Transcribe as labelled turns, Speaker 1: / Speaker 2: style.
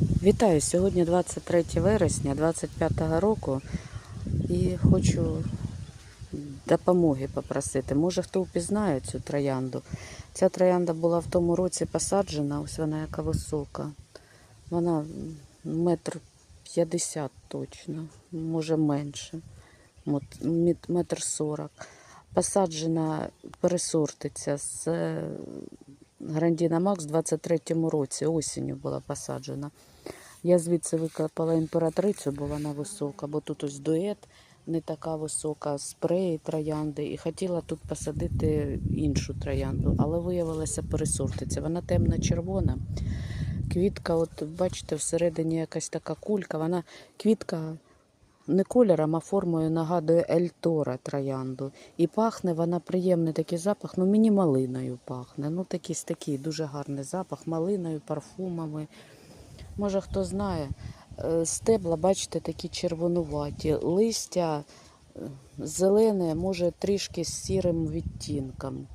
Speaker 1: Вітаю! Сьогодні 23 вересня 25 року і хочу допомоги попросити. Може хто впізнає цю троянду. Ця троянда була в тому році посаджена, ось вона яка висока. Вона метр п'ятдесят точно, може менше, метр сорок. Посаджена пересортиця з Грандіна Макс в 23-му році, осінню була посаджена. Я звідси викопала імператрицю, бо вона висока, бо тут ось дует не така висока, спреї троянди. І хотіла тут посадити іншу троянду, але виявилася пересортиця. Вона темно-червона. Квітка, от бачите, всередині якась така кулька. Вона квітка не кольором, а формою нагадує Ельтора троянду. І пахне вона приємний такий запах, ну мені малиною пахне. Ну такий, такий дуже гарний запах, малиною, парфумами. Може хто знає, Е, стебла, бачите, такі червонуваті, листя е, зелене, може трішки з сірим відтінком.